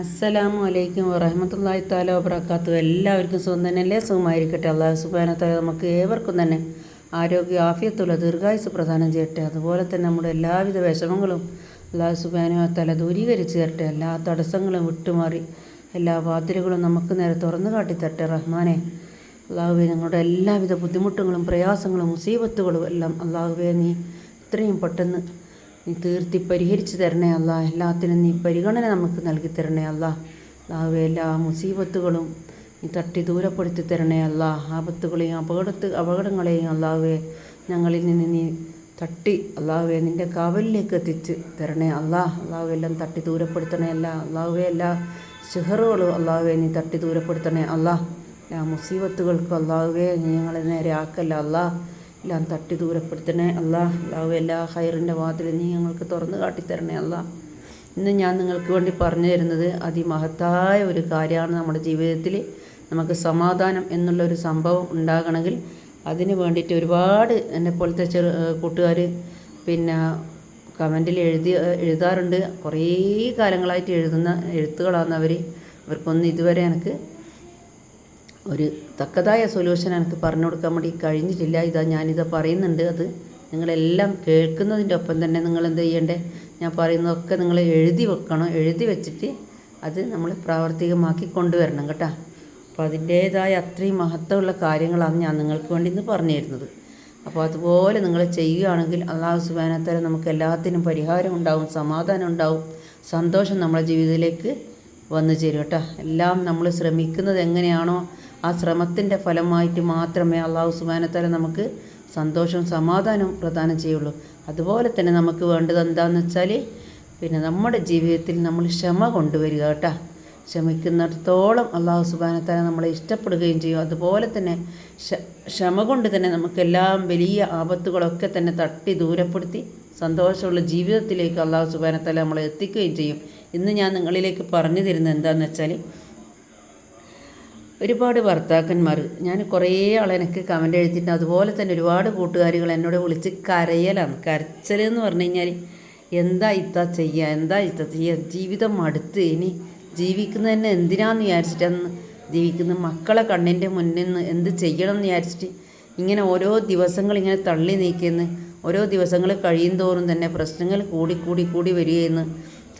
അസ്സലാമു അലൈക്കും വറഹമത്തല്ലാഹി താല വബർക്കാത്തു എല്ലാവർക്കും സുഖം തന്നെയല്ലേ? സുഖമായിരിക്കട്ടെ. അള്ളാഹു സുബാനത്താല നമുക്ക് ഏവർക്കും തന്നെ ആരോഗ്യ ആഫിയത്തുള്ള ദീർഘായുസ് പ്രദാനം ചെയ്യട്ടെ. അതുപോലെ തന്നെ നമ്മുടെ എല്ലാവിധ വിഷമങ്ങളും അള്ളാഹു സുബാനുവത്താല ദൂരീകരിച്ച് തരട്ടെ. എല്ലാ തടസ്സങ്ങളും വിട്ടുമാറി എല്ലാ വാതിലുകളും നമുക്ക് നേരെ തുറന്നു കാട്ടിത്തരട്ടെ റഹ്മാനെ അള്ളാഹുവെ ഞങ്ങളുടെ എല്ലാവിധ ബുദ്ധിമുട്ടുകളും പ്രയാസങ്ങളും മുസീബത്തുകളും എല്ലാം അള്ളാഹുവെ നീ ഇത്രയും പെട്ടെന്ന് നീ തീർത്തി പരിഹരിച്ചു തരണേ അല്ല. എല്ലാത്തിനും നീ പരിഗണന നമുക്ക് നൽകി തരണേ അല്ല. അല്ലാഹുവേ എല്ലാ മുസീബത്തുകളും നീ തട്ടി ദൂരപ്പെടുത്തി തരണേ അല്ല. ആപത്തുകളെയും അപകടത്ത് അപകടങ്ങളെയും അല്ലാഹുവേ ഞങ്ങളിൽ നിന്ന് നീ തട്ടി അള്ളാഹുവെ നിന്റെ കാവലിലേക്ക് എത്തിച്ച് തരണേ അല്ല. അള്ളാഹു എല്ലാം തട്ടി ദൂരപ്പെടുത്തണേ അല്ല. അള്ളാഹുവെ എല്ലാ ഷെഹറുകളും അള്ളാഹുവെ നീ തട്ടി ദൂരപ്പെടുത്തണേ അല്ല. എല്ലാ മുസീബത്തുകൾക്കും അള്ളാഹുവെ നീ ഞങ്ങളെ നേരെ ആക്കല്ല അല്ലാ. എല്ലാം തട്ടി ദൂരപ്പെടുത്തണേ. അല്ലാ അല്ലാവ് എല്ലാ ഹൈറിന്റെ വാതിൽ നീ ഞങ്ങൾക്ക് തുറന്ന് കാട്ടിത്തരണേ അല്ല. ഇന്ന് ഞാൻ നിങ്ങൾക്ക് വേണ്ടി പറഞ്ഞു തരുന്നത് അതിമഹത്തായ ഒരു കാര്യമാണ് നമ്മുടെ ജീവിതത്തിൽ. നമുക്ക് സമാധാനം എന്നുള്ളൊരു സംഭവം ഉണ്ടാകണമെങ്കിൽ അതിന് വേണ്ടിയിട്ട് ഒരുപാട് എന്നെ പോലത്തെ ചെറു കൂട്ടുകാർ പിന്നെ കമന്റിൽ എഴുതി എഴുതാറുണ്ട്. കുറേ കാലങ്ങളായിട്ട് എഴുതുന്ന എഴുത്തുകളാണ് അവർ അവർക്കൊന്നും ഇതുവരെ എനിക്ക് ഒരു തക്കതായ സൊല്യൂഷൻ എനിക്ക് പറഞ്ഞു കൊടുക്കാൻ വേണ്ടി കഴിഞ്ഞിട്ടില്ല. ഇതാ ഞാനിത് പറയുന്നുണ്ട് അത്. നിങ്ങളെല്ലാം കേൾക്കുന്നതിന്റെ ഒപ്പം തന്നെ നിങ്ങൾ എന്ത് ചെയ്യണ്ടേ? ഞാൻ പറയുന്നതൊക്കെ നിങ്ങൾ എഴുതി വെക്കണം. എഴുതി വെച്ചിട്ട് അത് നമ്മൾ പ്രാവർത്തികമാക്കി കൊണ്ടുവരണം കേട്ടോ. അപ്പോൾ അതിന്റേതായ അത്രയും മഹത്വമുള്ള കാര്യങ്ങളാണ് ഞാൻ നിങ്ങൾക്ക് വേണ്ടി ഇന്ന് പറഞ്ഞു തരുന്നത്. അപ്പോൾ അതുപോലെ നിങ്ങൾ ചെയ്യുകയാണെങ്കിൽ അള്ളാഹു സുബാനത്തല നമുക്ക് എല്ലാത്തിനും പരിഹാരം ഉണ്ടാവും സമാധാനം ഉണ്ടാവും സന്തോഷം നമ്മുടെ ജീവിതത്തിലേക്ക് വന്നു ചേരും കേട്ടോ. എല്ലാം നമ്മൾ ശ്രമിക്കുന്നത് എങ്ങനെയാണോ ആ ശ്രമത്തിന്റെ ഫലമായിട്ട് മാത്രമേ അള്ളാഹു സുബാനത്തല നമുക്ക് സന്തോഷവും സമാധാനവും പ്രദാനം ചെയ്യുള്ളൂ. അതുപോലെ തന്നെ നമുക്ക് വേണ്ടത് എന്താണെന്ന് വെച്ചാൽ പിന്നെ നമ്മുടെ ജീവിതത്തിൽ നമ്മൾ ക്ഷമ കൊണ്ടുവരിക കേട്ടോ. ക്ഷമിക്കുന്നിടത്തോളം അള്ളാഹു സുബാനത്തല നമ്മളെ ഇഷ്ടപ്പെടുകയും ചെയ്യും. അതുപോലെ തന്നെ ക്ഷമ കൊണ്ട് തന്നെ നമുക്കെല്ലാം വലിയ ആപത്തുകളൊക്കെ തന്നെ തട്ടി ദൂരപ്പെടുത്തി സന്തോഷമുള്ള ജീവിതത്തിലേക്ക് അള്ളാഹു സുബാനത്തല നമ്മളെ എത്തിക്കുകയും ചെയ്യും. ഇന്ന് ഞാൻ നിങ്ങളിലേക്ക് പറഞ്ഞു തരുന്നത് എന്താണെന്ന് വെച്ചാൽ ഒരുപാട് ഭർത്താക്കന്മാർ. ഞാൻ കുറേ ആൾ എനിക്ക് കമന്റ് എഴുതിയിട്ടുണ്ട്. അതുപോലെ തന്നെ ഒരുപാട് കൂട്ടുകാരികൾ എന്നോട് വിളിച്ച് കരയലാണ്. കരച്ചൽ എന്ന് പറഞ്ഞു കഴിഞ്ഞാൽ എന്താ ഇത്ത ചെയ്യുക എന്താ ഇത്ത ചെയ്യുക ജീവിതം മടുത്ത്. ഇനി ജീവിക്കുന്നത് തന്നെ എന്തിനാന്ന് വിചാരിച്ചിട്ടാണ് ജീവിക്കുന്നത് മക്കളെ കണ്ണിന്റെ മുന്നിൽ നിന്ന് എന്ത് ചെയ്യണം എന്ന് വിചാരിച്ചിട്ട് ഇങ്ങനെ ഓരോ ദിവസങ്ങൾ ഇങ്ങനെ തള്ളി നീക്കിയെന്ന് ഓരോ ദിവസങ്ങൾ കഴിയും തോറും തന്നെ പ്രശ്നങ്ങൾ കൂടി കൂടി കൂടി വരികയെന്ന്.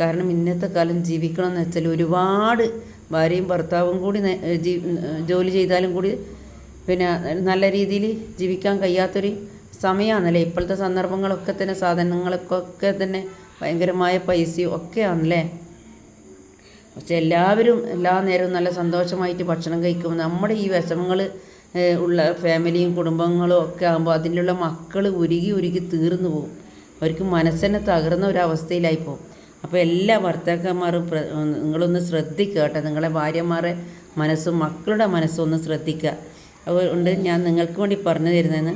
കാരണം ഇന്നത്തെ കാലം ജീവിക്കണം എന്ന് വെച്ചാൽ ഒരുപാട് ഭാര്യയും ഭർത്താവും കൂടി ജോലി ചെയ്താലും കൂടി പിന്നെ നല്ല രീതിയിൽ ജീവിക്കാൻ കഴിയാത്തൊരു സമയമാണല്ലേ ഇപ്പോഴത്തെ സന്ദർഭങ്ങളൊക്കെ തന്നെ സാധനങ്ങൾക്കൊക്കെ തന്നെ ഭയങ്കരമായ പൈസയും ഒക്കെയാണല്ലേ? പക്ഷെ എല്ലാവരും എല്ലാ നേരവും നല്ല സന്തോഷമായിട്ട് ഭക്ഷണം കഴിക്കും. നമ്മുടെ ഈ വിഷമങ്ങൾ ഉള്ള ഫാമിലിയും കുടുംബങ്ങളും ഒക്കെ ആകുമ്പോൾ അതിലുള്ള മക്കൾ ഉരുകി ഉരുകി തീർന്നു പോകും. അവർക്ക് മനസ്സിനെ തകർന്ന ഒരവസ്ഥയിലായി പോകും. അപ്പോൾ എല്ലാ ഭർത്താക്കന്മാരും നിങ്ങളൊന്ന് ശ്രദ്ധിക്കുക കേട്ടോ. നിങ്ങളെ ഭാര്യമാരെ മനസ്സും മക്കളുടെ മനസ്സും ഒന്ന് ശ്രദ്ധിക്കുക. അതുകൊണ്ട് ഞാൻ നിങ്ങൾക്ക് വേണ്ടി പറഞ്ഞു തരുന്നതെന്ന്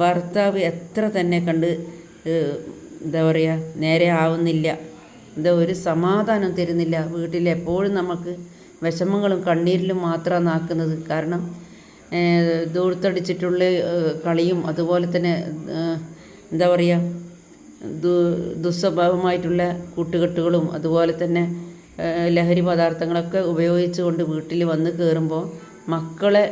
ഭർത്താവ് എത്ര തന്നെ കണ്ട് എന്താ പറയുക നേരെ ആവുന്നില്ല. എന്താ ഒരു സമാധാനം തരുന്നില്ല. വീട്ടിൽ എപ്പോഴും നമുക്ക് വിഷമങ്ങളും കണ്ണീരിലും മാത്രമാണ് ആക്കുന്നത് കാരണം ദൂർത്തടിച്ചിട്ടുള്ള കളിയും അതുപോലെ തന്നെ എന്താ പറയുക ദുസ്വഭാവമായിട്ടുള്ള കൂട്ടുകെട്ടുകളും അതുപോലെ തന്നെ ലഹരി പദാർത്ഥങ്ങളൊക്കെ ഉപയോഗിച്ചുകൊണ്ട് വീട്ടിൽ വന്ന് കയറുമ്പോൾ മക്കളെ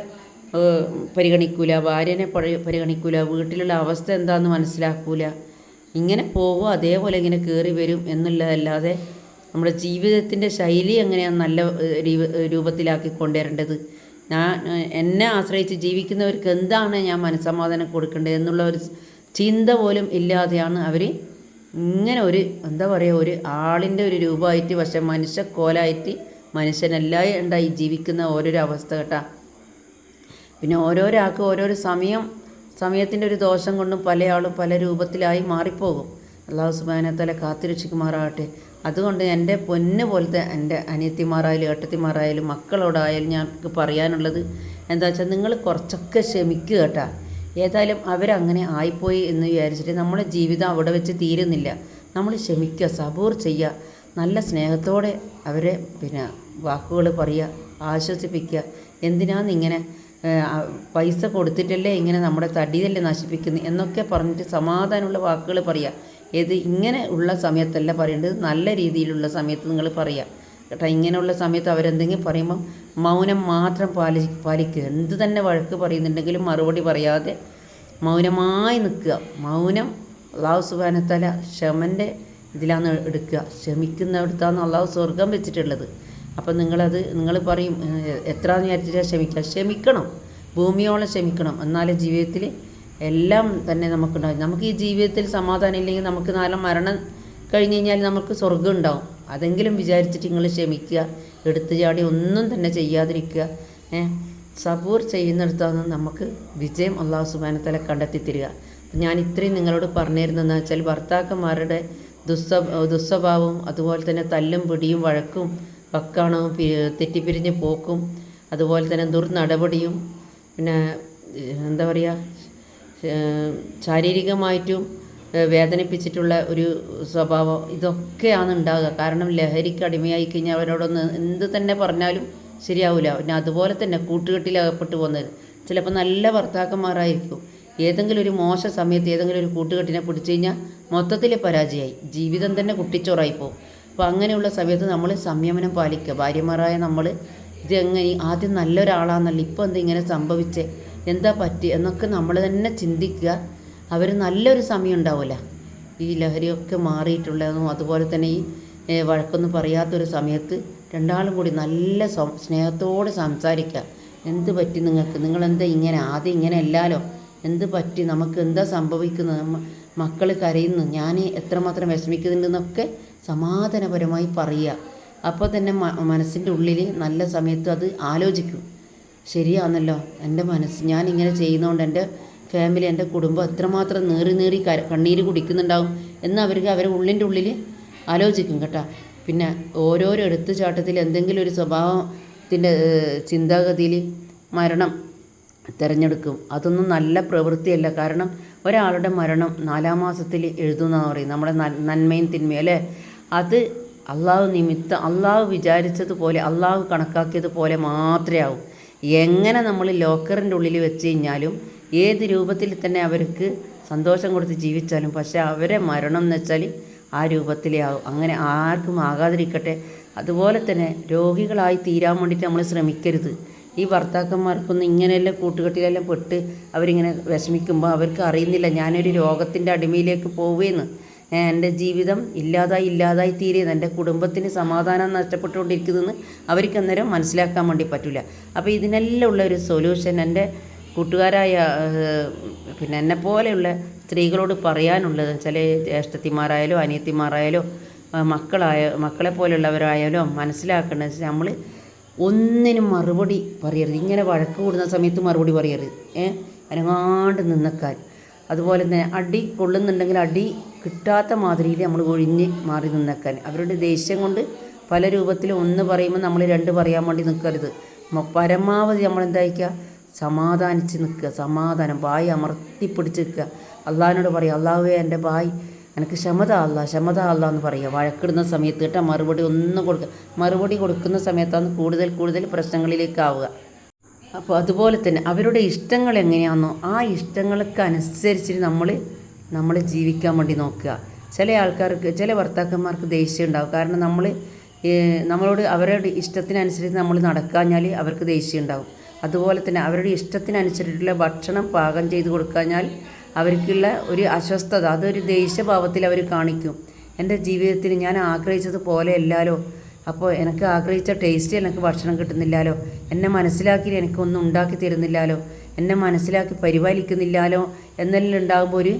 പരിഗണിക്കൂല ഭാര്യനെ പരിഗണിക്കൂല വീട്ടിലുള്ള അവസ്ഥ എന്താണെന്ന് മനസ്സിലാക്കൂല. ഇങ്ങനെ പോകും അതേപോലെ ഇങ്ങനെ കയറി വരും എന്നുള്ളതല്ലാതെ നമ്മുടെ ജീവിതത്തിന്റെ ശൈലി എങ്ങനെയാണ് നല്ല രൂപത്തിലാക്കി കൊണ്ടുവരേണ്ടത്? ഞാൻ എന്നെ ആശ്രയിച്ച് ജീവിക്കുന്നവർക്ക് എന്താണ് ഞാൻ മനസ്സമാധാനം കൊടുക്കേണ്ടത് എന്നുള്ള ഒരു ചിന്ത പോലും ഇല്ലാതെയാണ് അവർ ഇങ്ങനെ ഒരു എന്താ പറയുക ഒരു ആളിന്റെ ഒരു രൂപമായിട്ട് പക്ഷെ മനുഷ്യക്കോലായിട്ട് മനുഷ്യനെല്ലാം ഉണ്ടായി ജീവിക്കുന്ന ഓരോരോ അവസ്ഥ കേട്ടാ. പിന്നെ ഓരോരാൾക്ക് ഓരോരോ സമയം സമയത്തിന്റെ ഒരു ദോഷം കൊണ്ടും പല ആളും പല രൂപത്തിലായി മാറിപ്പോകും. അള്ളാഹു സുബാനത്തല കാത്തിരക്ഷിക്കുമാറാകട്ടെ. അതുകൊണ്ട് എന്റെ പൊന്ന് പോലത്തെ എന്റെ അനിയത്തിമാരായാലും ഏട്ടത്തിമാരായാലും മക്കളോടായാലും ഞങ്ങൾക്ക് പറയാനുള്ളത് എന്താ വെച്ചാൽ നിങ്ങൾ കുറച്ചൊക്കെ ക്ഷമിക്കുക കേട്ടാ. ഏതായാലും അവരങ്ങനെ ആയിപ്പോയി എന്ന് വിചാരിച്ചിട്ട് നമ്മുടെ ജീവിതം അവിടെ വെച്ച് തീരുന്നില്ല. നമ്മൾ ക്ഷമിക്കുക സബൂർ ചെയ്യുക നല്ല സ്നേഹത്തോടെ അവരെ പിന്നെ വാക്കുകൾ പറയുക ആശ്വസിപ്പിക്കുക. എന്തിനാന്ന് ഇങ്ങനെ പൈസ കൊടുത്തിട്ടല്ലേ ഇങ്ങനെ നമ്മുടെ തടിയല്ലേ നശിപ്പിക്കുന്നത് എന്നൊക്കെ പറഞ്ഞിട്ട് സമാധാനമുള്ള വാക്കുകൾ പറയുക. ഇത് ഇങ്ങനെ ഉള്ള സമയത്തല്ല പറയേണ്ടത് നല്ല രീതിയിലുള്ള സമയത്ത് നിങ്ങൾ പറയുക. കേട്ടോ ഇങ്ങനെയുള്ള സമയത്ത് അവരെന്തെങ്കിലും പറയുമ്പം മൗനം മാത്രം പാലി പാലിക്കുക. എന്ത് തന്നെ വഴക്ക് പറയുന്നുണ്ടെങ്കിലും മറുപടി പറയാതെ മൗനമായി നിൽക്കുക. മൗനം അള്ളാഹു സുബാനത്തല ക്ഷമന്റെ ഇതിലാണ് എടുക്കുക. ക്ഷമിക്കുന്നിടത്താണ് അള്ളാഹു സ്വർഗം വെച്ചിട്ടുള്ളത്. അപ്പം നിങ്ങളത് നിങ്ങൾ പറയും എത്ര വിചാരിച്ചിട്ടാണ് ക്ഷമിക്കുക ക്ഷമിക്കണം. ഭൂമിയോളം ക്ഷമിക്കണം. എന്നാലേ ജീവിതത്തിൽ എല്ലാം തന്നെ നമുക്കുണ്ടാകും നമുക്ക് ഈ ജീവിതത്തിൽ സമാധാനം ഇല്ലെങ്കിൽ നമുക്ക് നാളെ മരണം കഴിഞ്ഞ് കഴിഞ്ഞാൽ നമുക്ക് സ്വർഗം ഉണ്ടാവും അതെങ്കിലും വിചാരിച്ചിട്ട് നിങ്ങൾ ക്ഷമിക്കുക. എടുത്തു ചാടി ഒന്നും തന്നെ ചെയ്യാതിരിക്കുക. ഏഹ് സബൂർ ചെയ്യുന്നിടത്താണ് നമുക്ക് വിജയം അള്ളാഹു സുബാനത്തല കണ്ടെത്തി തരിക ഞാൻ ഇത്രയും നിങ്ങളോട് പറഞ്ഞിരുന്നതെന്ന് വെച്ചാൽ ഭർത്താക്കന്മാരുടെ ദുസ്വ ദുസ്വഭാവവും അതുപോലെ തന്നെ തല്ലും പിടിയും വഴക്കും വക്കാണവും തെറ്റിപ്പിരിഞ്ഞ് പോക്കും. അതുപോലെ തന്നെ ദുർനടപടിയും. പിന്നെ എന്താ പറയുക ശാരീരികമായിട്ടും വേദനിപ്പിച്ചിട്ടുള്ള ഒരു സ്വഭാവം ഇതൊക്കെയാണ് ഉണ്ടാകുക കാരണം ലഹരിക്ക് അടിമയായി കഴിഞ്ഞാൽ അവരോടൊന്ന് എന്ത് തന്നെ പറഞ്ഞാലും ശരിയാവില്ല പിന്നെ അതുപോലെ തന്നെ കൂട്ടുകെട്ടിൽ അകപ്പെട്ട് പോകുന്നത്. ചിലപ്പോൾ നല്ല ഭർത്താക്കന്മാരായിരിക്കും. ഏതെങ്കിലും ഒരു മോശ സമയത്ത് ഏതെങ്കിലും ഒരു കൂട്ടുകെട്ടിനെ പിടിച്ചു കഴിഞ്ഞാൽ മൊത്തത്തിൽ പരാജയമായി. ജീവിതം തന്നെ കുട്ടിച്ചോറായി പോകും. അപ്പോൾ അങ്ങനെയുള്ള സമയത്ത് നമ്മൾ സംയമനം പാലിക്കുക. ഭാര്യമാരായ നമ്മൾ ഇതെങ്ങനെ ആദ്യം നല്ലൊരാളാണെന്നല്ല ഇപ്പോൾ എന്താ ഇങ്ങനെ സംഭവിച്ചേ? എന്താ പറ്റി? എന്നൊക്കെ നമ്മൾ തന്നെ ചിന്തിക്കുക. അവർ നല്ലൊരു സമയം ഉണ്ടാവില്ല ഈ ലഹരിയൊക്കെ മാറിയിട്ടുള്ളതും അതുപോലെ തന്നെ ഈ വഴക്കൊന്നും പറയാത്തൊരു സമയത്ത് രണ്ടാളും കൂടി നല്ല സ്നേഹത്തോടെ സംസാരിക്കുക എന്ത് പറ്റി നിങ്ങൾക്ക്? നിങ്ങളെന്താ ഇങ്ങനെ? ആദ്യം ഇങ്ങനെ അല്ലാലോ? എന്ത് പറ്റി? നമുക്ക് എന്താ സംഭവിക്കുന്നത്? മക്കൾ കരയുന്നു. ഞാൻ എത്രമാത്രം വിഷമിക്കുന്നുണ്ടെന്നൊക്കെ സമാധാനപരമായി പറയുക. അപ്പോൾ തന്നെ മനസ്സിന്റെ ഉള്ളിൽ നല്ല സമയത്ത് അത് ആലോചിക്കും. ശരിയാണല്ലോ എന്റെ മനസ്സ് ഞാൻ ഇങ്ങനെ ചെയ്യുന്നതുകൊണ്ട് എന്റെ ഫാമിലി എന്റെ കുടുംബം എത്രമാത്രം നേറി നേറി കണ്ണീര് കുടിക്കുന്നുണ്ടാവും എന്ന് അവർക്ക് അവരെ ഉള്ളിന്റെ ഉള്ളിൽ ആലോചിക്കും കേട്ടോ. പിന്നെ ഓരോരോ എടുത്തുചാട്ടത്തിൽ എന്തെങ്കിലും ഒരു സ്വഭാവത്തിന്റെ ചിന്താഗതിയിൽ മരണം തിരഞ്ഞെടുക്കും. അതൊന്നും നല്ല പ്രവൃത്തിയല്ല. കാരണം ഒരാളുടെ മരണം നാലാം മാസത്തിൽ എഴുതുന്നതെന്ന് പറയും. നമ്മുടെ നന്മയും തിന്മയും അല്ലേ? അത് അള്ളാഹു നിമിത്തം അള്ളാഹു വിചാരിച്ചതുപോലെ അള്ളാഹു കണക്കാക്കിയതുപോലെ മാത്രമേ ആവും. എങ്ങനെ നമ്മൾ ലോക്കറിന്റെ ഉള്ളിൽ വെച്ച് കഴിഞ്ഞാലും ഏത് രൂപത്തിൽ തന്നെ അവർക്ക് സന്തോഷം കൊടുത്ത് ജീവിച്ചാലും പക്ഷേ അവരെ മരണം എന്ന് വെച്ചാൽ ആ രൂപത്തിലേ ആവും. അങ്ങനെ ആർക്കും ആകാതിരിക്കട്ടെ. അതുപോലെ തന്നെ രോഗികളായി തീരാൻ വേണ്ടിയിട്ട് നമ്മൾ ശ്രമിക്കരുത്. ഈ ഭർത്താക്കന്മാർക്കൊന്നും ഇങ്ങനെയെല്ലാം കൂട്ടുകെട്ടിലെല്ലാം പെട്ട് അവരിങ്ങനെ വിഷമിക്കുമ്പോൾ അവർക്ക് അറിയുന്നില്ല ഞാനൊരു രോഗത്തിന്റെ അടിമയിലേക്ക് പോവുകയെന്ന് എന്റെ ജീവിതം ഇല്ലാതായി ഇല്ലാതായി തീരുന്നത് എന്റെ കുടുംബത്തിന് സമാധാനം നഷ്ടപ്പെട്ടുകൊണ്ടിരിക്കുന്നതെന്ന് അവർക്ക് അന്നേരം മനസ്സിലാക്കാൻ വേണ്ടി പറ്റില്ല അപ്പോൾ ഇതിനെല്ലാം ഉള്ള ഒരു സൊല്യൂഷൻ എന്റെ കൂട്ടുകാരായ പിന്നെ എന്നെ പോലെയുള്ള സ്ത്രീകളോട് പറയാനുള്ളത് വെച്ചാൽ ജ്യേഷ്ഠത്തിമാരായാലും അനിയത്തിമാരായാലും മക്കളായ മക്കളെ പോലെയുള്ളവരായാലും മനസ്സിലാക്കേണ്ടത് വെച്ചാൽ നമ്മൾ ഒന്നിനും മറുപടി പറയരുത്. ഇങ്ങനെ വഴക്ക് കൂടുന്ന സമയത്ത് മറുപടി പറയരുത്. ഏ അനങ്ങാണ്ട് നിന്നക്കാൻ. അതുപോലെ തന്നെ അടി കൊള്ളുന്നുണ്ടെങ്കിൽ അടി കിട്ടാത്ത മാതിരിയിൽ നമ്മൾ ഒഴിഞ്ഞ് മാറി നിന്നേക്കാൻ. അവരുടെ ദേഷ്യം കൊണ്ട് പല രൂപത്തിൽ ഒന്ന് പറയുമ്പോൾ നമ്മൾ രണ്ട് പറയാൻ വേണ്ടി നിൽക്കരുത്. പരമാവധി നമ്മൾ എന്തായിക്കുക സമാധാനിച്ച് നിൽക്കുക സമാധാനം വായി അമർത്തിപ്പിടിച്ച് നിൽക്കുക അള്ളാഹിനോട് പറയുക അള്ളാഹുവേ എന്റെ വായി എനിക്ക് ക്ഷമത അല്ല ക്ഷമത അല്ല എന്ന് പറയുക വഴക്കിടുന്ന സമയത്ത് കേട്ടോ മറുപടി ഒന്നും കൊടുക്കുക മറുപടി കൊടുക്കുന്ന സമയത്താണ് കൂടുതൽ കൂടുതൽ പ്രശ്നങ്ങളിലേക്കാവുക. അപ്പോൾ അതുപോലെ തന്നെ അവരുടെ ഇഷ്ടങ്ങൾ എങ്ങനെയാണെന്നോ ആ ഇഷ്ടങ്ങൾക്ക് അനുസരിച്ച് നമ്മൾ നമ്മൾ ജീവിക്കാൻ വേണ്ടി നോക്കുക. ചില ആൾക്കാർക്ക് ചില ഭർത്താക്കന്മാർക്ക് ദേഷ്യം ഉണ്ടാവും. കാരണം നമ്മൾ നമ്മളോട് അവരുടെ ഇഷ്ടത്തിനനുസരിച്ച് നമ്മൾ നടക്കാഞ്ഞാൽ അവർക്ക് ദേഷ്യം ഉണ്ടാവും. അതുപോലെ തന്നെ അവരുടെ ഇഷ്ടത്തിനനുസരിച്ചുള്ള ഭക്ഷണം പാകം ചെയ്ത് കൊടുക്കാഞ്ഞാൽ അവർക്കുള്ള ഒരു അസ്വസ്ഥത അതൊരു ദേഷ്യഭാവത്തിൽ അവർ കാണിക്കും. എന്റെ ജീവിതത്തിൽ ഞാൻ ആഗ്രഹിച്ചതുപോലെ അല്ലാലോ അപ്പോൾ എനിക്ക് ആഗ്രഹിച്ച ടേസ്റ്റ് എനിക്ക് ഭക്ഷണം കിട്ടുന്നില്ലാലോ എന്നെ മനസ്സിലാക്കി എനിക്കൊന്നും ഉണ്ടാക്കി തരുന്നില്ലാലോ എന്നെ മനസ്സിലാക്കി പരിപാലിക്കുന്നില്ലാലോ എന്നെല്ലാം ഉണ്ടാകുമ്പോൾ ഒരു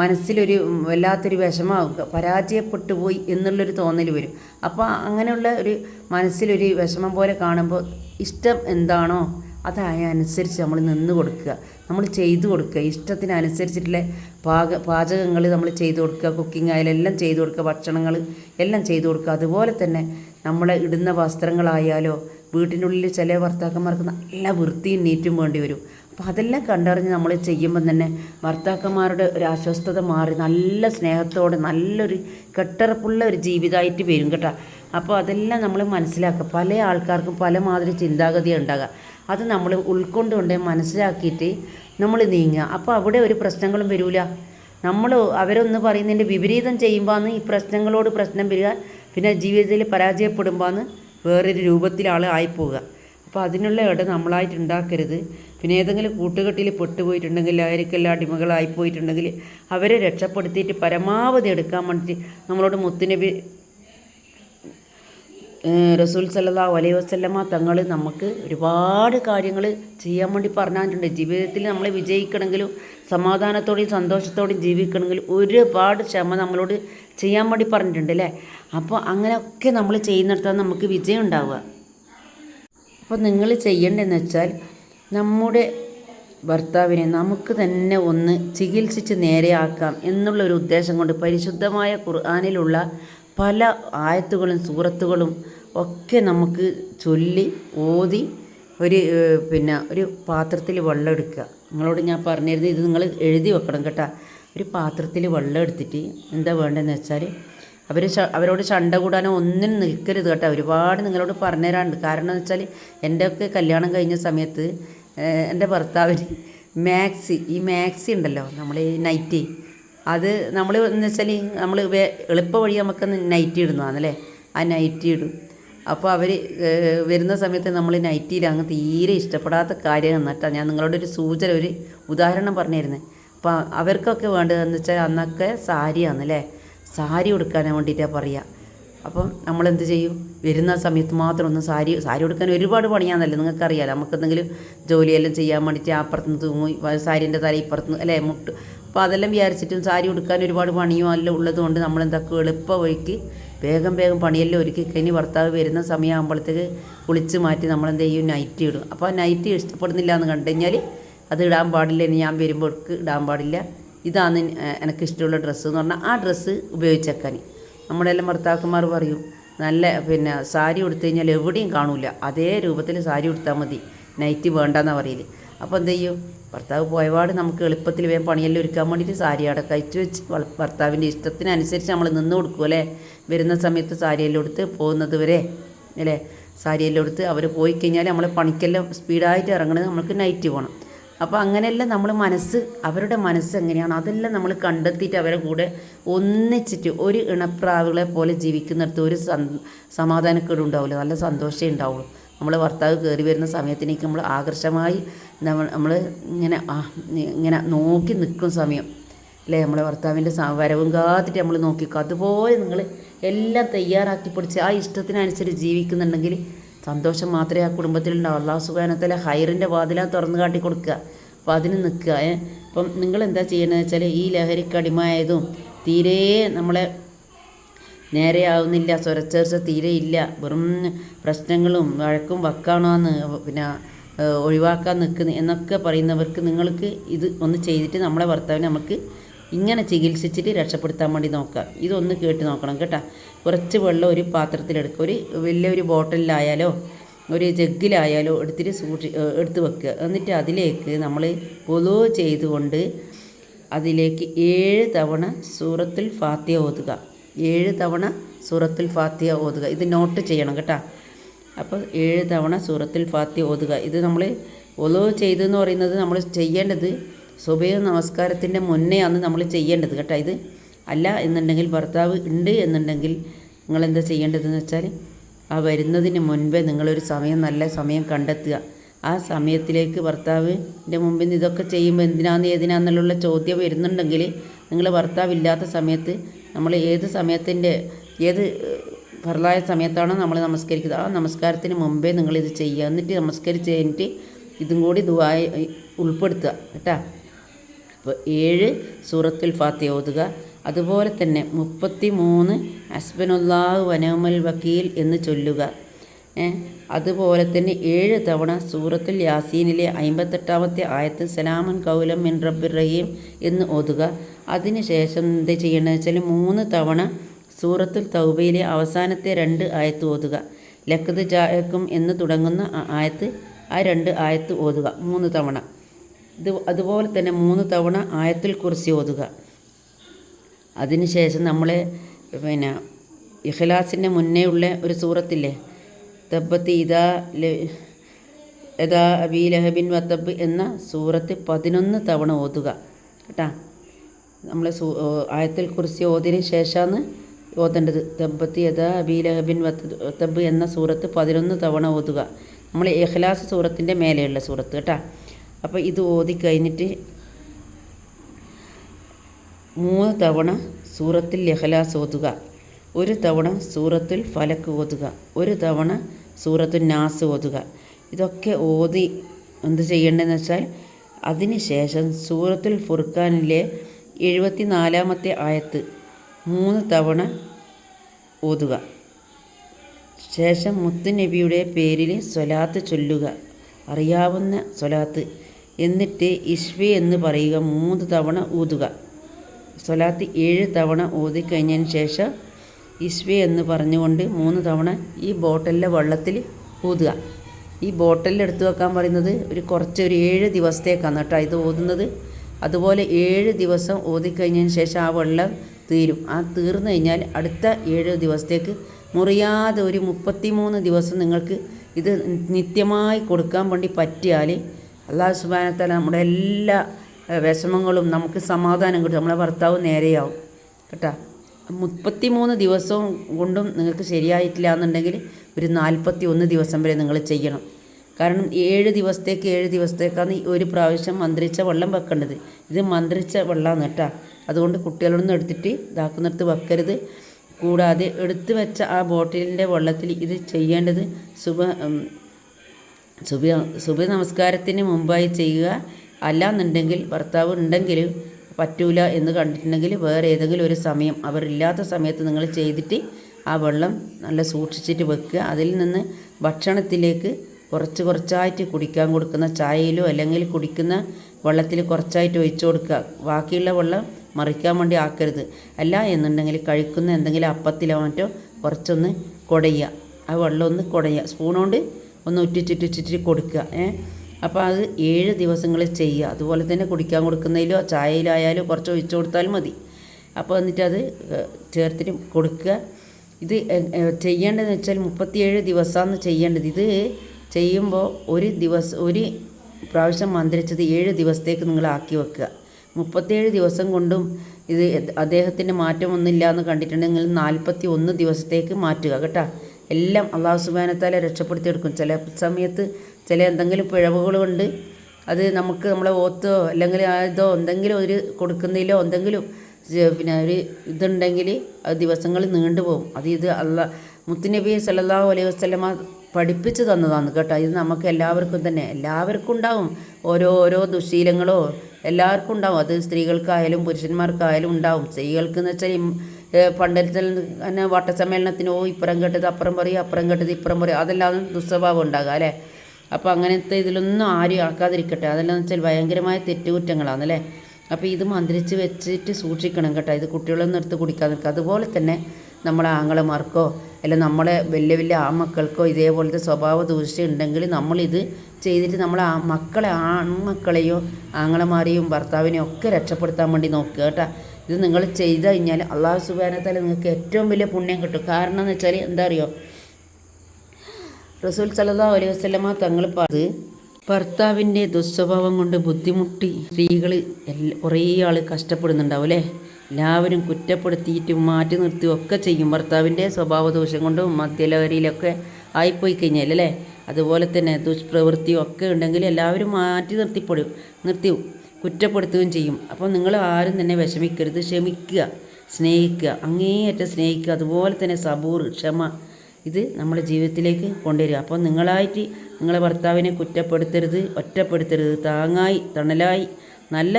മനസ്സിലൊരു വല്ലാത്തൊരു വിഷമാവും പരാജയപ്പെട്ടു പോയി എന്നുള്ളൊരു തോന്നൽ വരും. അപ്പോൾ അങ്ങനെയുള്ള ഒരു മനസ്സിലൊരു വിഷമം പോലെ കാണുമ്പോൾ ഇഷ്ടം എന്താണോ അതായ അനുസരിച്ച് നമ്മൾ നിന്ന് കൊടുക്കുക. നമ്മൾ ചെയ്തു കൊടുക്കുക. ഇഷ്ടത്തിനനുസരിച്ചിട്ടുള്ള പാക പാചകങ്ങൾ നമ്മൾ ചെയ്തു കൊടുക്കുക. കുക്കിംഗ് ആയാലും എല്ലാം ചെയ്തു കൊടുക്കുക. ഭക്ഷണങ്ങൾ എല്ലാം ചെയ്തു കൊടുക്കുക. അതുപോലെ തന്നെ നമ്മൾ ഇടുന്ന വസ്ത്രങ്ങളായാലോ വീട്ടിനുള്ളിൽ ചില ഭർത്താക്കന്മാർക്ക് നല്ല വൃത്തിയും നീറ്റും വേണ്ടി വരും. അപ്പോൾ അതെല്ലാം കണ്ടറിഞ്ഞ് നമ്മൾ ചെയ്യുമ്പം തന്നെ ഭർത്താക്കന്മാരുടെ ഒരു അസ്വസ്ഥത മാറി നല്ല സ്നേഹത്തോടെ നല്ലൊരു കെട്ടറപ്പുള്ള ഒരു ജീവിതമായിട്ട് വരും കേട്ടോ. അപ്പോൾ അതെല്ലാം നമ്മൾ മനസ്സിലാക്കുക. പല ആൾക്കാർക്കും പല മാതിരി ചിന്താഗതി ഉണ്ടാകുക അത് നമ്മൾ ഉൾക്കൊണ്ടുകൊണ്ട് മനസ്സിലാക്കിയിട്ട് നമ്മൾ നീങ്ങുക. അപ്പോൾ അവിടെ ഒരു പ്രശ്നങ്ങളും വരില്ല നമ്മൾ അവരൊന്ന് പറയുന്നതിന്റെ വിപരീതം ചെയ്യുമ്പോഴാണ് ഈ പ്രശ്നങ്ങളോട് പ്രശ്നം വരിക പിന്നെ ജീവിതത്തിൽ പരാജയപ്പെടുമ്പോൾ വേറൊരു രൂപത്തിലാൾ ആയിപ്പോവുക. അപ്പോൾ അതിനുള്ള ഇടം നമ്മളായിട്ട് ഉണ്ടാക്കരുത്. പിന്നെ ഏതെങ്കിലും കൂട്ടുകെട്ടിൽ പെട്ടുപോയിട്ടുണ്ടെങ്കിൽ അടിമകളായി പോയിട്ടുണ്ടെങ്കിൽ അവരെ രക്ഷപ്പെടുത്തിയിട്ട് പരമാവധി എടുക്കാൻ വേണ്ടിയിട്ട് നമ്മളോട് മുത്തുനബി റസൂൽ സല്ലാ അലൈഹി വസല്ലമ തങ്ങൾ നമുക്ക് ഒരുപാട് കാര്യങ്ങൾ ചെയ്യാൻ വേണ്ടി പറഞ്ഞിട്ടുണ്ട്. ജീവിതത്തിൽ നമ്മൾ വിജയിക്കണമെങ്കിലും സമാധാനത്തോടെയും സന്തോഷത്തോടെയും ജീവിക്കണമെങ്കിൽ ഒരുപാട് ക്ഷമ നമ്മളോട് ചെയ്യാൻ വേണ്ടി പറഞ്ഞിട്ടുണ്ട് അല്ലേ? അപ്പോൾ അങ്ങനെയൊക്കെ നമ്മൾ ചെയ്യുന്നിടത്താണ് നമുക്ക് വിജയം ഉണ്ടാവുക. അപ്പോൾ നിങ്ങൾ ചെയ്യേണ്ടതെന്ന് വെച്ചാൽ നമ്മുടെ ഭർത്താവിനെ നമുക്ക് തന്നെ ഒന്ന് ചികിത്സിച്ച് നേരെയാക്കാം എന്നുള്ള ഒരു ഉദ്ദേശം കൊണ്ട് പരിശുദ്ധമായ ഖുർആാനിലുള്ള പല ആയത്തുകളും സൂറത്തുകളും ഒക്കെ നമുക്ക് ചൊല്ലി ഓതി ഒരു പിന്നെ ഒരു പാത്രത്തിൽ വെള്ളം എടുക്കുക. നിങ്ങളോട് ഞാൻ പറഞ്ഞിരുന്നത് ഇത് നിങ്ങൾ എഴുതി വെക്കണം കേട്ടോ. ഒരു പാത്രത്തിൽ വെള്ളം എടുത്തിട്ട് എന്താ വേണ്ടതെന്ന് വെച്ചാൽ അവർ അവരോട് ചണ്ട കൂടാനോ ഒന്നിനും നിൽക്കരുത് കേട്ടോ. ഒരുപാട് നിങ്ങളോട് പറഞ്ഞുതരാനുണ്ട് കാരണം എന്ന് വെച്ചാൽ എന്റെയൊക്കെ കല്യാണം കഴിഞ്ഞ സമയത്ത് എന്റെ ഭർത്താവിന് മാക്സി ഈ മാക്സി ഉണ്ടല്ലോ നമ്മൾ ഈ നൈറ്റി. അത് നമ്മൾ എന്ന് വെച്ചാൽ നമ്മൾ എളുപ്പ വഴി നമുക്ക് നൈറ്റി ഇടുന്നതാണല്ലേ? ആ നൈറ്റി ഇടും. അപ്പോൾ അവർ വരുന്ന സമയത്ത് നമ്മൾ നൈറ്റിയിൽ അങ്ങ് തീരെ ഇഷ്ടപ്പെടാത്ത കാര്യം എന്നിട്ടാണ് ഞാൻ നിങ്ങളോട് ഒരു സൂചന ഒരു ഉദാഹരണം പറഞ്ഞിരുന്നത് അപ്പോൾ അവർക്കൊക്കെ വേണ്ടതെന്ന് വെച്ചാൽ അന്നൊക്കെ സാരിയാണല്ലേ സാരി ഉടുക്കാൻ വേണ്ടിയിട്ടാണ് പറയുക അപ്പം നമ്മൾ എന്ത് ചെയ്യും? വരുന്ന സമയത്ത് മാത്രം ഒന്ന് സാരി സാരി ഉടുക്കാൻ ഒരുപാട് പണിയാണെന്നല്ലേ നിങ്ങൾക്കറിയാലോ. നമുക്കെന്തെങ്കിലും ജോലിയെല്ലാം ചെയ്യാൻ വേണ്ടിയിട്ട് അപ്പുറത്തുനിന്ന് തൂങ്ങി സാരീന്റെ തല ഇപ്പുറത്തുനിന്ന് അല്ലേ മുട്ട്. അപ്പോൾ അതെല്ലാം വിചാരിച്ചിട്ടും സാരി ഉടുക്കാൻ ഒരുപാട് പണിയും എല്ലാം ഉള്ളതുകൊണ്ട് നമ്മളെന്താക്കും എളുപ്പ വഴിക്ക് വേഗം വേഗം പണിയെല്ലാം ഒരുക്കി കഴിഞ്ഞ് ഭർത്താവ് വരുന്ന സമയമാകുമ്പോഴത്തേക്ക് കുളിച്ച് മാറ്റി നമ്മളെന്ത് ചെയ്യും? നൈറ്റ് ഇടും. അപ്പോൾ നൈറ്റ് ഇഷ്ടപ്പെടുന്നില്ല എന്ന് കണ്ടു കഴിഞ്ഞാൽ അത് ഇടാൻ പാടില്ല. ഇനി ഞാൻ വരുമ്പോൾ ഇടാൻ പാടില്ല. ഇതാണ് എനിക്കിഷ്ടമുള്ള ഡ്രസ്സ് എന്ന് പറഞ്ഞാൽ ആ ഡ്രസ്സ് ഉപയോഗിച്ചേക്കാൻ. നമ്മുടെ എല്ലാം ഭർത്താക്കന്മാർ പറയും നല്ല പിന്നെ സാരി ഉടുത്തു കഴിഞ്ഞാൽ എവിടെയും കാണൂല. അതേ രൂപത്തിൽ സാരി ഉടുത്താൽ മതി. നൈറ്റ് വേണ്ടെന്നാണ് പറയൽ. അപ്പോൾ എന്ത് ചെയ്യും? ഭർത്താവ് പോയപാട് നമുക്ക് എളുപ്പത്തിൽ വേഗം പണിയെല്ലാം ഒരുക്കാൻ വേണ്ടിയിട്ട് സാരി അവിടെ കഴിച്ചു വെച്ച് ഭർ- ഭർത്താവിന്റെ ഇഷ്ടത്തിനനുസരിച്ച് നമ്മൾ നിന്ന് കൊടുക്കും അല്ലേ? വരുന്ന സമയത്ത് സാരിയെല്ലാം എടുത്ത് പോകുന്നത് വരെ അല്ലേ? സാരിയെല്ലാം എടുത്ത് അവർ പോയി കഴിഞ്ഞാൽ നമ്മൾ പണിക്കെല്ലാം സ്പീഡായിട്ട് ഇറങ്ങണത് നമുക്ക് നൈറ്റ് പോകണം അപ്പോൾ അങ്ങനെയെല്ലാം നമ്മൾ മനസ്സ് അവരുടെ മനസ്സ് എങ്ങനെയാണ്? അതെല്ലാം നമ്മൾ കണ്ടെത്തിയിട്ട് അവരെ കൂടെ ഒന്നിച്ചിട്ട് ഒരു ഇണപ്രാവുകളെ പോലെ ജീവിക്കുന്നിടത്ത് ഒരു സമാധാനക്കേടും ഉണ്ടാവില്ല നല്ല സന്തോഷമേ ഉണ്ടാവുള്ളൂ. നമ്മൾ ഭർത്താവ് കയറി വരുന്ന സമയത്തിനേക്ക് നമ്മൾ ആകർഷമായി നമ്മൾ നമ്മൾ ഇങ്ങനെ ഇങ്ങനെ നോക്കി നിൽക്കും സമയം. അല്ലേ? നമ്മളെ ഭർത്താവിന്റെ വരവും കാത്തിട്ട് നമ്മൾ നോക്കിക്കും. അതുപോലെ നിങ്ങൾ എല്ലാം തയ്യാറാക്കി പിടിച്ച് ആ ഇഷ്ടത്തിനനുസരിച്ച് ജീവിക്കുന്നുണ്ടെങ്കിൽ സന്തോഷം മാത്രമേ ആ കുടുംബത്തിലുണ്ടാവും അള്ളാഹു സുബാനത്തിലെ ഹൈറിന്റെ വാതിലാ തുറന്നു കാട്ടി കൊടുക്കുക. അപ്പോൾ അതിന് നിൽക്കുക. അപ്പം നിങ്ങൾ എന്താ ചെയ്യുന്നത് വെച്ചാൽ ഈ ലഹരിക്ക് അടിമയായതും തീരെ നമ്മളെ നേരെയാവുന്നില്ല സ്വരച്ചേർച്ച തീരെ ഇല്ല വെറും പ്രശ്നങ്ങളും വഴക്കും വക്കാണോന്ന് പിന്നെ ഒഴിവാക്കാൻ നിൽക്കുന്നു എന്നൊക്കെ പറയുന്നവർക്ക് നിങ്ങൾക്ക് ഇത് ഒന്ന് ചെയ്തിട്ട് നമ്മളെ ഭർത്താവിനെ നമുക്ക് ഇങ്ങനെ ചികിത്സിച്ചിട്ട് രക്ഷപ്പെടുത്താൻ വേണ്ടി നോക്കുക. ഇതൊന്ന് കേട്ട് നോക്കണം കേട്ടോ. കുറച്ച് വെള്ളം ഒരു പാത്രത്തിലെടുക്കുക ഒരു വലിയൊരു ബോട്ടിലായാലോ ഒരു ജഗ്ഗിലായാലോ എടുത്തിട്ട് സൂക്ഷി എടുത്ത് വെക്കുക. എന്നിട്ട് അതിലേക്ക് നമ്മൾ പൊതു ചെയ്തുകൊണ്ട് അതിലേക്ക് ഏഴ് തവണ സൂറത്തുൽ ഫാത്തിയ ഓതുക. ഏഴ് തവണ സൂറത്തുൽ ഫാത്തിയ ഓതുക. ഇത് നോട്ട് ചെയ്യണം കേട്ടോ. അപ്പോൾ ഏഴ് തവണ സൂറത്തുൽ ഫാത്തിയ ഓതുക. ഇത് നമ്മൾ ഒലോ ചെയ്തെന്ന് പറയുന്നത് നമ്മൾ ചെയ്യേണ്ടത് സുബൈ നമസ്കാരത്തിന്റെ മുന്നേ അന്ന് നമ്മൾ ചെയ്യേണ്ടത് കേട്ടോ ഇത്. അല്ല എന്നുണ്ടെങ്കിൽ ഭർത്താവ് ഉണ്ട് എന്നുണ്ടെങ്കിൽ നിങ്ങൾ എന്താ ചെയ്യേണ്ടതെന്ന് വെച്ചാൽ ആ വരുന്നതിന് മുൻപേ നിങ്ങളൊരു സമയം നല്ല സമയം കണ്ടെത്തുക. ആ സമയത്തിലേക്ക് ഭർത്താവിന്റെ മുമ്പിൽ നിന്ന് ഇതൊക്കെ ചെയ്യുമ്പോൾ എന്തിനാന്ന് ഏതിനാന്നുള്ള ചോദ്യം വരുന്നുണ്ടെങ്കിൽ നിങ്ങൾ ഭർത്താവ് ഇല്ലാത്ത സമയത്ത് നമ്മൾ ഏത് സമയത്തിന്റെ ഏത് ഫറലായ സമയത്താണോ നമ്മൾ നമസ്കരിക്കുന്നത്. ആ നമസ്കാരത്തിന് മുമ്പേ നിങ്ങളിത് ചെയ്യുക. എന്നിട്ട് നമസ്കരിച്ച് കഴിഞ്ഞിട്ട് ഇതും കൂടി ദുബായ് ഉൾപ്പെടുത്തുക കേട്ടോ. ഏഴ് സൂറത്തുൽ ഫാത്തി ഓതുക. അതുപോലെ തന്നെ മുപ്പത്തി മൂന്ന് ഹസ്ബനുല്ലാഹു വനോമൽ വക്കീൽ എന്ന് ചൊല്ലുക. അതുപോലെ തന്നെ ഏഴ് തവണ സൂറത്തുൽ യാസീനിലെ അമ്പത്തെട്ടാമത്തെ ആയത്ത് സലാമൻ കൗലം മിൻ റബ്ബിർ റഹീം എന്ന് ഓതുക. അതിനുശേഷം എന്ത് ചെയ്യണമെന്ന് വെച്ചാൽ മൂന്ന് തവണ സൂറത്തുൽ തൗബയിലെ അവസാനത്തെ രണ്ട് ആയത്ത് ഓതുക. ലക്കത് ജായക്കും എന്ന് തുടങ്ങുന്ന ആയത്ത് ആ രണ്ട് ആയത്ത് ഓതുക. മൂന്ന് തവണ. ഇത് അതുപോലെ തന്നെ മൂന്ന് തവണ ആയത്തിൽ കുറിച്ച് ഓതുക. അതിനുശേഷം നമ്മൾ പിന്നെ ഇഖ്ലാസിന്റെ മുന്നേ ഉള്ള ഒരു സൂറത്തില്ലേ? തബ്ബത്ത് ഇതാ യഥാ അബി ലഹബിൻ വത്തബ് എന്ന സൂറത്ത് പതിനൊന്ന് തവണ ഓതുക. കേട്ടാ? നമ്മൾ സൂ ആയത്തിൽ കുറിച്ച് ഓതിന് ശേഷമാണ് ഓതേണ്ടത്. തബ്ബത്ത് യഥാ അബി ലഹബിൻ വത്തബ് എന്ന സൂറത്ത് പതിനൊന്ന് തവണ ഓതുക. നമ്മൾ ഇഖ്ലാസ് സൂറത്തിന്റെ മേലെയുള്ള സൂറത്ത് കേട്ടോ? അപ്പോൾ ഇത് ഓതി കഴിഞ്ഞിട്ട് മൂന്ന് തവണ സൂറത്തിൽ ലഹലാസ് ഓതുക. ഒരു തവണ സൂറത്തിൽ ഫലക്ക് ഓതുക. ഒരു തവണ സൂറത്തിൽ നാസ് ഓതുക. ഇതൊക്കെ ഓതി എന്ത് ചെയ്യേണ്ടതെന്ന് വെച്ചാൽ അതിന് ശേഷം സൂറത്തുൽ ഫുർഖാനിലെ എഴുപത്തി നാലാമത്തെ ആയത്ത് മൂന്ന് തവണ ഓതുക. ശേഷം മുത്തുനബിയുടെ പേരിൽ സ്വലാത്ത് ചൊല്ലുക. അറിയാവുന്ന സ്വലാത്ത്. എന്നിട്ട് ഇഷ്വി എന്ന് പറയുക മൂന്ന് തവണ ഊതുക. സ്വലാത്ത് ഏഴ് തവണ ഊതിക്കഴിഞ്ഞതിന് ശേഷം ഇഷ്വി എന്ന് പറഞ്ഞുകൊണ്ട് മൂന്ന് തവണ ഈ ബോട്ടലിലെ വെള്ളത്തിൽ ഊതുക. ഈ ബോട്ടലിൽ എടുത്തു വെക്കാൻ പറയുന്നത് ഒരു കുറച്ച് ഒരു ഏഴ് ദിവസത്തേക്കാണ് കേട്ടോ ഇത് ഊതുന്നത്. അതുപോലെ ഏഴ് ദിവസം ഊതിക്കഴിഞ്ഞതിന് ശേഷം ആ വെള്ളം തീരും. ആ തീർന്നു കഴിഞ്ഞാൽ അടുത്ത ഏഴ് ദിവസത്തേക്ക് മുറിയാതെ ഒരു മുപ്പത്തിമൂന്ന് ദിവസം നിങ്ങൾക്ക് ഇത് നിത്യമായി കൊടുക്കാൻ വേണ്ടി പറ്റിയാൽ അള്ളാഹു സുബാനത്താല നമ്മുടെ എല്ലാ വിഷമങ്ങളും നമുക്ക് സമാധാനം കിട്ടും. നമ്മളെ ഭർത്താവ് നേരെയാവും. കേട്ടോ? മുപ്പത്തിമൂന്ന് ദിവസവും കൊണ്ടും നിങ്ങൾക്ക് ശരിയായിട്ടില്ല എന്നുണ്ടെങ്കിൽ ഒരു നാൽപ്പത്തി ഒന്ന് ദിവസം വരെ നിങ്ങൾ ചെയ്യണം. കാരണം ഏഴ് ദിവസത്തേക്ക് ഏഴ് ദിവസത്തേക്കാണ് ഒരു പ്രാവശ്യം മന്ത്രിച്ച വെള്ളം വെക്കേണ്ടത്. ഇത് മന്ത്രിച്ച വെള്ളമാണ് കേട്ടോ. അതുകൊണ്ട് കുട്ടികളൊന്നും എടുത്തിട്ട് ഇതാക്കുന്നിടത്ത് വെക്കരുത്. കൂടാതെ എടുത്തു വെച്ച ആ ബോട്ടിലിന്റെ വെള്ളത്തിൽ ഇത് ചെയ്യേണ്ടത് സുബ സുബി സുബി നമസ്കാരത്തിന് മുമ്പായി ചെയ്യുക. അല്ലാന്നുണ്ടെങ്കിൽ ഭർത്താവ് ഉണ്ടെങ്കിൽ പറ്റൂല എന്ന് കണ്ടിട്ടുണ്ടെങ്കിൽ വേറെ ഏതെങ്കിലും ഒരു സമയം അവരില്ലാത്ത സമയത്ത് നിങ്ങൾ ചെയ്തിട്ട് ആ വെള്ളം നല്ല സൂക്ഷിച്ചിട്ട് വെക്കുക. അതിൽ നിന്ന് ഭക്ഷണത്തിലേക്ക് കുറച്ച് കുറച്ചായിട്ട് കുടിക്കാൻ കൊടുക്കുന്ന ചായയിലോ അല്ലെങ്കിൽ കുടിക്കുന്ന വെള്ളത്തിൽ കുറച്ചായിട്ട് ഒഴിച്ചു കൊടുക്കുക. ബാക്കിയുള്ള വെള്ളം മറിക്കാൻ വേണ്ടി ആക്കരുത്. അല്ല എന്നുണ്ടെങ്കിൽ കഴിക്കുന്ന എന്തെങ്കിലും അപ്പത്തിലോ മറ്റോ കുറച്ചൊന്ന് കുടയുക. ആ വെള്ളം ഒന്ന് കുടയുക. സ്പൂൺ കൊണ്ട് ഒന്ന് ഉറ്റിച്ചിട്ടിച്ചിട്ട് കൊടുക്കുക ഏഹ് അപ്പോൾ അത് ഏഴ് ദിവസങ്ങളിൽ ചെയ്യുക. അതുപോലെ തന്നെ കുടിക്കാൻ കൊടുക്കുന്നതിലോ ചായയിലായാലും കുറച്ച് ഒഴിച്ചു കൊടുത്താലും മതി. അപ്പോൾ എന്നിട്ട് അത് ചേർത്തിട്ട് കൊടുക്കുക. ഇത് ചെയ്യേണ്ടതെന്ന് വെച്ചാൽ മുപ്പത്തിയേഴ് ദിവസമാണ് ചെയ്യേണ്ടത്. ഇത് ചെയ്യുമ്പോൾ ഒരു ദിവസം ഒരു പ്രാവശ്യം മന്ത്രിച്ചത് ഏഴ് ദിവസത്തേക്ക് നിങ്ങൾ ആക്കി വെക്കുക. മുപ്പത്തേഴ് ദിവസം കൊണ്ടും ഇത് അദ്ദേഹത്തിന്റെ മാറ്റമൊന്നുമില്ല എന്ന് കണ്ടിട്ടുണ്ടെങ്കിൽ നാൽപ്പത്തി ഒന്ന് ദിവസത്തേക്ക് മാറ്റുക കേട്ടോ? എല്ലാം അള്ളാഹു സുബാനത്താലെ രക്ഷപ്പെടുത്തിയെടുക്കും. ചില സമയത്ത് ചില എന്തെങ്കിലും പിഴവുകൾ കൊണ്ട് അത് നമുക്ക് നമ്മളെ ഓത്തോ അല്ലെങ്കിൽ ഇതോ എന്തെങ്കിലും ഒരു കൊടുക്കുന്നതിലോ എന്തെങ്കിലും പിന്നെ ഒരു ഇതുണ്ടെങ്കിൽ അത് ദിവസങ്ങൾ നീണ്ടുപോകും അത് ഇത് അല്ല മുത്തുനബി സല്ലല്ലാഹു അലൈഹി വസല്ലമ പഠിപ്പിച്ചു തന്നതാണ് കേട്ടോ. ഇത് നമുക്ക് എല്ലാവർക്കും തന്നെ എല്ലാവർക്കും ഉണ്ടാവും. ഓരോ ഓരോ ദുശീലങ്ങളോ എല്ലാവർക്കും ഉണ്ടാവും. അത് സ്ത്രീകൾക്കായാലും പുരുഷന്മാർക്കായാലും ഉണ്ടാവും. സ്ത്രീകൾക്ക് എന്ന് വെച്ചാൽ ഇം- തന്നെ വട്ടസമ്മേളനത്തിന് ഓ ഇപ്പുറം കേട്ടത് അപ്പുറം പറയും അപ്പുറം കേട്ടത് ഇപ്പുറം പറയും. അതെല്ലാം ദുസ്വഭാവം ഉണ്ടാകുക അല്ലേ? അപ്പോൾ അങ്ങനത്തെ ഇതിലൊന്നും ആരും ആക്കാതിരിക്കട്ടെ. അതെല്ലാം വെച്ചാൽ ഭയങ്കരമായ തെറ്റുകുറ്റങ്ങളാണ് അല്ലേ? അപ്പോൾ ഇത് മന്ത്രിച്ച് വെച്ചിട്ട് സൂക്ഷിക്കണം കേട്ടോ. ഇത് കുട്ടികളൊന്നും എടുത്ത് കുടിക്കാൻ നിൽക്കുക. അതുപോലെ തന്നെ നമ്മളെ ആങ്ങളമാർക്കോ അല്ല നമ്മളെ വലിയ വലിയ ആ മക്കൾക്കോ ഇതേപോലത്തെ സ്വഭാവ ദൂഷ്യം ഉണ്ടെങ്കിൽ നമ്മളിത് ചെയ്തിട്ട് നമ്മളെ ആ മക്കളെ ആൺമക്കളെയോ ആങ്ങളമാരെയും ഭർത്താവിനെയും ഒക്കെ രക്ഷപ്പെടുത്താൻ വേണ്ടി നോക്കുക കേട്ടോ. ഇത് നിങ്ങൾ ചെയ്ത് കഴിഞ്ഞാൽ അള്ളാഹു സുബാനത്താൽ നിങ്ങൾക്ക് ഏറ്റവും വലിയ പുണ്യം കിട്ടും. കാരണം എന്ന് വെച്ചാൽ എന്താ അറിയോ? റസൂൽ സല്ലല്ലാഹു അലൈഹി വസല്ലമ തങ്ങൾ പറഞ്ഞത് ഭർത്താവിന്റെ ദുസ്വഭാവം കൊണ്ട് ബുദ്ധിമുട്ടി സ്ത്രീകൾ കുറേ ആൾ കഷ്ടപ്പെടുന്നുണ്ടാവും അല്ലേ? എല്ലാവരും കുറ്റപ്പെടുത്തിയിട്ടും മാറ്റി നിർത്തിയും ഒക്കെ ചെയ്യും. ഭർത്താവിന്റെ സ്വഭാവ ദോഷം കൊണ്ടും മദ്യലഹരിയിലൊക്കെ ആയിപ്പോയി കഴിഞ്ഞാൽ അല്ലേ? അതുപോലെ തന്നെ ദുഷ്പ്രവൃത്തിയും ഒക്കെ ഉണ്ടെങ്കിൽ എല്ലാവരും മാറ്റി നിർത്തിപ്പെടും. നിർത്തി കുറ്റപ്പെടുത്തുകയും ചെയ്യും. അപ്പോൾ നിങ്ങൾ ആരും തന്നെ വിഷമിക്കരുത്. ക്ഷമിക്കുക സ്നേഹിക്കുക അങ്ങേയറ്റം സ്നേഹിക്കുക. അതുപോലെ തന്നെ സബൂർ ക്ഷമ ഇത് നമ്മുടെ ജീവിതത്തിലേക്ക് കൊണ്ടുവരിക. അപ്പോൾ നിങ്ങളായിട്ട് നിങ്ങളെ ഭർത്താവിനെ കുറ്റപ്പെടുത്തരുത് ഒറ്റപ്പെടുത്തരുത്. താങ്ങായി തണലായി നല്ല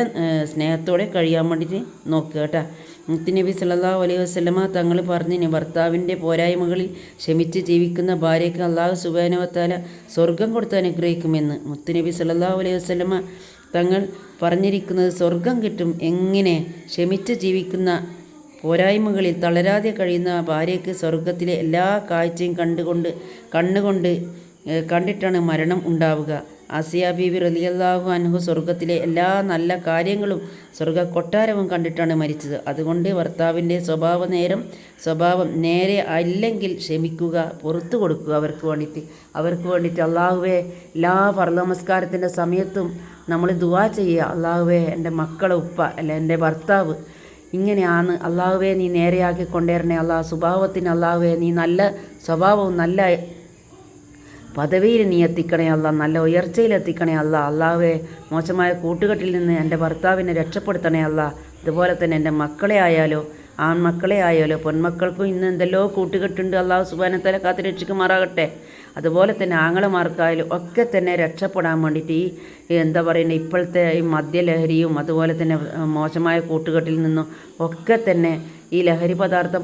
സ്നേഹത്തോടെ കഴിയാൻ വേണ്ടിയിട്ട് നോക്കുക കേട്ടോ. മുത്തുനബി സല്ലല്ലാഹു അലൈഹി വസല്ലമ തങ്ങൾ പറഞ്ഞിന് ഭർത്താവിന്റെ പോരായ്മകളിൽ ക്ഷമിച്ച് ജീവിക്കുന്ന ഭാര്യയ്ക്ക് അള്ളാഹു സുബാനവത്താല സ്വർഗം കൊടുത്ത് അനുഗ്രഹിക്കുമെന്ന്. മുത്തുനബി സല്ലല്ലാഹു അലൈഹി വസല്ലമ തങ്ങൾ പറഞ്ഞിരിക്കുന്നത് സ്വർഗം കിട്ടും എങ്ങനെ? ക്ഷമിച്ച് ജീവിക്കുന്ന പോരായ്മകളിൽ തളരാതെ കഴിയുന്ന ഭാര്യയ്ക്ക് സ്വർഗത്തിലെ എല്ലാ കാഴ്ചയും കണ്ടുകൊണ്ട് കണ്ണുകൊണ്ട് കണ്ടിട്ടാണ് മരണം ഉണ്ടാവുക. ആസിയ ബീബി റലിയല്ലാഹു അൻഹു സ്വർഗത്തിലെ എല്ലാ നല്ല കാര്യങ്ങളും സ്വർഗ കൊട്ടാരവും കണ്ടിട്ടാണ് മരിച്ചത്. അതുകൊണ്ട് ഭർത്താവിന്റെ സ്വഭാവ നേരം സ്വഭാവം നേരെ അല്ലെങ്കിൽ ക്ഷമിക്കുക പുറത്തു കൊടുക്കുക അവർക്ക് വേണ്ടിയിട്ട്. അവർക്ക് വേണ്ടിയിട്ട് അള്ളാഹുവെ എല്ലാ പർനമസ്കാരത്തിന്റെ സമയത്തും നമ്മൾ ദുവാ ചെയ്യുക. അള്ളാഹുവേ എന്റെ മക്കളെ ഉപ്പ അല്ല എന്റെ ഭർത്താവ് ഇങ്ങനെയാണ് അള്ളാഹുവെ നീ നേരെയാക്കി കൊണ്ടേരണേ അള്ളാഹ് സ്വഭാവത്തിന് അള്ളാഹുവെ നീ നല്ല സ്വഭാവവും നല്ല പദവിയിൽ നീ എത്തിക്കണേ അല്ല നല്ല ഉയർച്ചയിൽ എത്തിക്കണേ അല്ല അള്ളാഹുവെ മോശമായ കൂട്ടുകെട്ടിൽ നിന്ന് എന്റെ ഭർത്താവിനെ രക്ഷപ്പെടുത്തണേ അല്ല അതുപോലെ തന്നെ എന്റെ മക്കളെ ആയാലോ ആൺമക്കളെ ആയാലോ പെൺമക്കൾക്കും ഇന്ന് എന്തെല്ലോ കൂട്ടുകെട്ടുണ്ട്. അള്ളാഹു സുബാനത്തല കാത്ത് രക്ഷിക്കുമാറാകട്ടെ. അതുപോലെ തന്നെ ആങ്ങളമാർക്കായാലും ഒക്കെ തന്നെ രക്ഷപ്പെടാൻ വേണ്ടിയിട്ട് ഈ എന്താ പറയുന്നത് ഇപ്പോഴത്തെ ഈ മദ്യലഹരിയും അതുപോലെ തന്നെ മോശമായ കൂട്ടുകെട്ടിൽ നിന്നും ഒക്കെ തന്നെ ഈ ലഹരി പദാർത്ഥം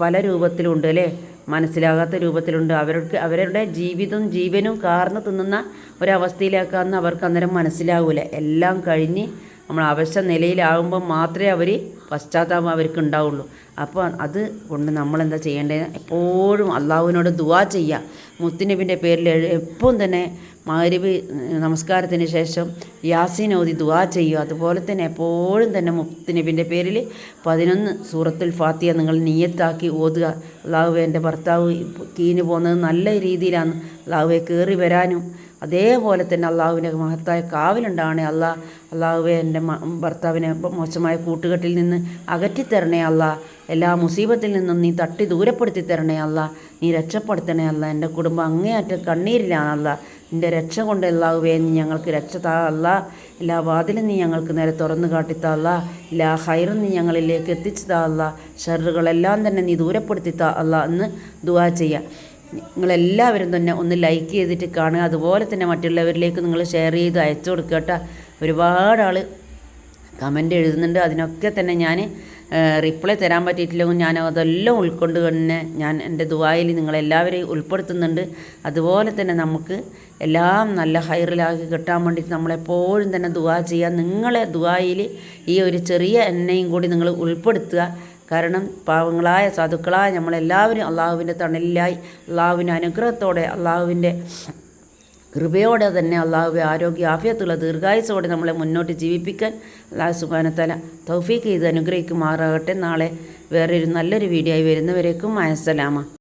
പല രൂപത്തിലുണ്ട് അല്ലേ? മനസ്സിലാകാത്ത രൂപത്തിലുണ്ട്. അവർക്ക് അവരുടെ ജീവിതവും ജീവനും കാർന്ന് തിന്നുന്ന ഒരവസ്ഥയിലേക്കാന്ന് അവർക്ക് അന്നേരം മനസ്സിലാവില്ല എല്ലാം കഴിഞ്ഞ് നമ്മൾ അവശ നിലയിലാകുമ്പോൾ മാത്രമേ അവർ പശ്ചാത്താപം അവർക്ക് ഉണ്ടാവുള്ളൂ. അപ്പോൾ അത് കൊണ്ട് നമ്മളെന്താ ചെയ്യേണ്ടത്? എപ്പോഴും അള്ളാഹുവിനോട് ദുവാ ചെയ്യുക. മുത്തുനബിന്റെ പേരിൽ എപ്പോഴും തന്നെ മാരിബ് നമസ്കാരത്തിന് ശേഷം യാസീൻ ഓതി ദുവാ ചെയ്യുക. അതുപോലെ തന്നെ എപ്പോഴും തന്നെ മുത്തുനബിന്റെ പേരിൽ പതിനൊന്ന് സൂറത്തുൽ ഫാത്തിയ നിങ്ങൾ നീയത്താക്കി ഓതുക. അള്ളാഹുവെ എന്റെ ഭർത്താവ് കീഞ്ഞു പോകുന്നത് നല്ല രീതിയിലാണ്. അള്ളാഹുവെ കയറി വരാനും അതേപോലെ തന്നെ അള്ളാഹുവിന്റെ മഹത്തായ കാവിലുണ്ടാണ് അള്ളാ അള്ളാഹുവെ എന്റെ ഭർത്താവിനെ മോശമായ കൂട്ടുകെട്ടിൽ നിന്ന് അകറ്റിത്തരണേ അല്ല എല്ലാ മുസീബത്തിൽ നിന്നും നീ തട്ടി ദൂരപ്പെടുത്തി തരണേ അല്ല നീ രക്ഷപ്പെടുത്തണേ അല്ല എന്റെ കുടുംബം അങ്ങേയറ്റം കണ്ണീരിലാണല്ല നിന്റെ രക്ഷ കൊണ്ട് അല്ലാഹുവേ നീ ഞങ്ങൾക്ക് രക്ഷ താ അല്ല എല്ലാ വാതിലും നീ ഞങ്ങൾക്ക് നേരെ തുറന്നു കാട്ടിത്താല്ല എല്ലാ ഹൈറും നീ ഞങ്ങളിലേക്ക് എത്തിച്ചു താ അല്ല ഷറുകളെല്ലാം തന്നെ നീ ദൂരപ്പെടുത്തി താ അല്ല എന്ന് ദുവാ ചെയ്യാം. നിങ്ങളെല്ലാവരും തന്നെ ഒന്ന് ലൈക്ക് ചെയ്തിട്ട് കാണുക. അതുപോലെ തന്നെ മറ്റുള്ളവരിലേക്ക് നിങ്ങൾ ഷെയർ ചെയ്ത് അയച്ചു കൊടുക്കുക കേട്ടോ. ഒരുപാട് ആൾ കമന്റ് എഴുതുന്നുണ്ട്. അതിനൊക്കെ തന്നെ ഞാൻ റിപ്ലൈ തരാൻ പറ്റിയിട്ടില്ലെങ്കിൽ ഞാൻ അതെല്ലാം ഉൾക്കൊണ്ട് തന്നെ ഞാൻ എന്റെ ദുബായിൽ നിങ്ങളെല്ലാവരെയും ഉൾപ്പെടുത്തുന്നുണ്ട്. അതുപോലെ തന്നെ നമുക്ക് എല്ലാം നല്ല ഹൈറിലാക്കി കിട്ടാൻ വേണ്ടിയിട്ട് നമ്മളെപ്പോഴും തന്നെ ദുവാ ചെയ്യുക നിങ്ങളെ ദുബായിൽ ഈ ഒരു ചെറിയ എണ്ണയും കൂടി നിങ്ങൾ ഉൾപ്പെടുത്തുക. കാരണം പാവങ്ങളായ സാധുക്കളായ നമ്മളെല്ലാവരും അള്ളാഹുവിന്റെ തണലിലായി അള്ളാഹുവിന്റെ അനുഗ്രഹത്തോടെ അള്ളാഹുവിന്റെ കൃപയോടെ തന്നെ അള്ളാഹുവെ ആരോഗ്യ ആഫിയത്തുള്ള ദീർഘായുസോടെ നമ്മളെ മുന്നോട്ട് ജീവിപ്പിക്കാൻ അള്ളാഹു സുബാനത്തല തൗഫീഖ് ചെയ്ത് അനുഗ്രഹിക്കുമാറാകട്ടെ. നാളെ വേറൊരു നല്ലൊരു വീഡിയോ ആയി വരുന്നവരേക്കും അയസലാമ